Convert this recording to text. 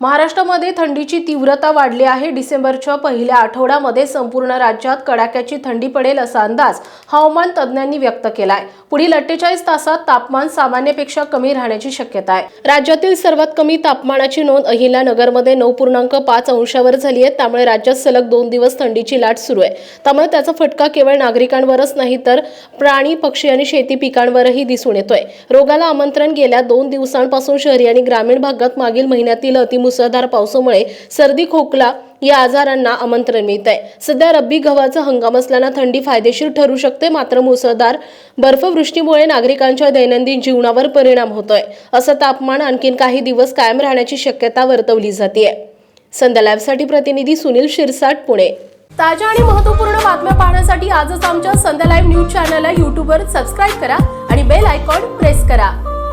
महाराष्ट्रामध्ये थंडीची तीव्रता वाढली आहे. डिसेंबरच्या पहिल्या आठवड्यामध्ये संपूर्ण राज्यात कडाक्याची थंडी पडेल असा अंदाज हवामान तज्ज्ञांनी व्यक्त केलाय. पुढील अठ्ठेचाळीस तासात तापमान सामान्यपेक्षा कमी राहण्याची शक्यता आहे. राज्यातील सर्वात कमी तापमानाची नोंद अहिल्यानगरमध्ये नऊ पूर्णांक पाच अंशावर झाली आहे. त्यामुळे राज्यात सलग दोन दिवस थंडीची लाट सुरू आहे. त्यामुळे त्याचा फटका केवळ नागरिकांवरच नाही तर प्राणी पक्षी आणि शेती पिकांवरही दिसून येतोय. रोगाला आमंत्रण गेल्या दोन दिवसांपासून शहरी आणि ग्रामीण भागात मागील महिन्यातील मुसळधार पावसामुळे सर्दी खोकला या आजारांना आमंत्रण मिळत आहे सध्या रब्बी गव्हाचा हंगाम असल्यानं थंडी फायदेशीर ठरू शकते मात्र मुसळधार बर्फवृष्टीमुळे नागरिकांच्या दैनंदिन जीवनावर परिणाम होतोय. असं तापमान आणखीन काही दिवस कायम राहण्याची शक्यता वर्तवली जाते संध्या लाईव्हसाठी प्रतिनिधी सुनील शिरसाट पुणे. ताज्या आणि महत्त्वपूर्ण बातम्या पाहण्यासाठी आजच आमच्या संध्या लाईव्ह न्यूज चॅनलला यूट्यूबवर सबस्क्राईब करा आणि बेल आयकॉन प्रेस करा.